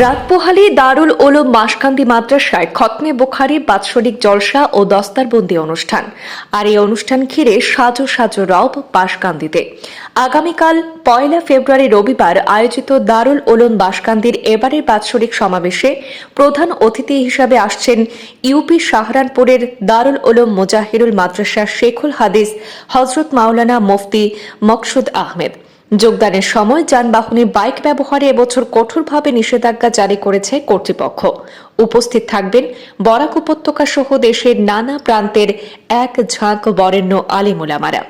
রাতপোহালি দারুল ওলুম মাসকান্দি মাদ্রাসায় খতমে বুখারি, বাৎসরিক জলসা ও দস্তারবন্দি অনুষ্ঠান। আর এই অনুষ্ঠান ঘিরে সাজো সাজো রব বাসকান্দিতে আগামীকাল পয়লা ফেব্রুয়ারি রবিবার আয়োজিত দারুল ওলুম বাসকান্দির এবারের বাৎসরিক সমাবেশে প্রধান অতিথি হিসাবে আসছেন ইউপি সাহারানপুরের দারুল ওলুম মোজাহিরুল মাদ্রাসা শেখুল হাদিস হজরত মাওলানা মুফতি মকসুদ আহমেদ। যোগদানের সময় যানবাহনে বাইক ব্যবহারে এবছর কঠোরভাবে নিষেধাজ্ঞা জারি করেছে কর্তৃপক্ষ। উপস্থিত থাকবেন বরাক উপত্যকা সহ দেশের নানা প্রান্তের এক ঝাঁক বরেণ্য আলিমুলামারা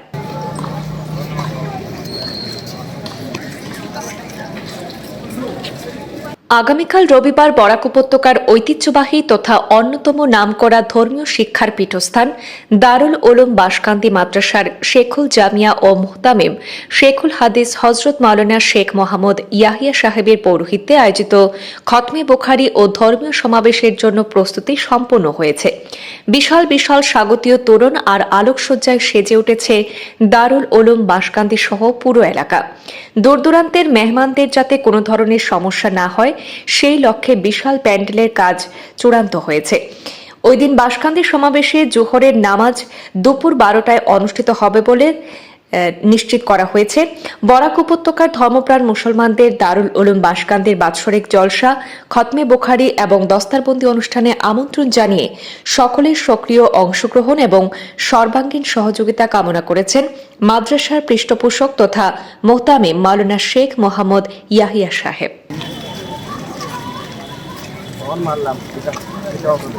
আগামীকাল রবিবার বরাক উপত্যকার ঐতিহ্যবাহী তথা অন্যতম নামকরা ধর্মীয় শিক্ষার পীঠস্থান দারুল ওলম বাসকান্দি মাদ্রাসার শেখুল জামিয়া ও মুহতামিম শেখুল হাদিস হজরত মাওলানা শেখ মোহাম্মদ ইয়াহিয়া সাহেবের পৌরোহিত্যে আয়োজিত খতমে বুখারি ও ধর্মীয় সমাবেশের জন্য প্রস্তুতি সম্পন্ন হয়েছে। বিশাল বিশাল স্বাগতীয় তোরণ আর আলোকসজ্জায় সেজে উঠেছে দারুল ওলুম বাসকান্দি সহ পুরো এলাকা। দূরদূরান্তের মেহমানদের যাতে কোনো ধরনের সমস্যা না হয় সেই লক্ষ্যে বিশাল প্যান্ডেলের কাজ চূড়ান্ত হয়েছে। ওই দিন বাসকান্দি সমাবেশে জোহরের নামাজ দুপুর বারোটায় অনুষ্ঠিত হবে বলে নিশ্চিত করা হয়েছে। বরাক উপত্যকার ধর্মপ্রাণ মুসলমানদের দারুল উলুম বাসকান্দের বাৎসরিক জলসা, খতমে বুখারি এবং দস্তারবন্দি অনুষ্ঠানে আমন্ত্রণ জানিয়ে সকলের সক্রিয় অংশগ্রহণ এবং সর্বাঙ্গীন সহযোগিতা কামনা করেছেন মাদ্রাসার পৃষ্ঠপোষক তথা মোহতামিম মাওলানা শেখ মোহাম্মদ ইয়াহিয়া সাহেব। তখন মারলাম এটা এটাও বলে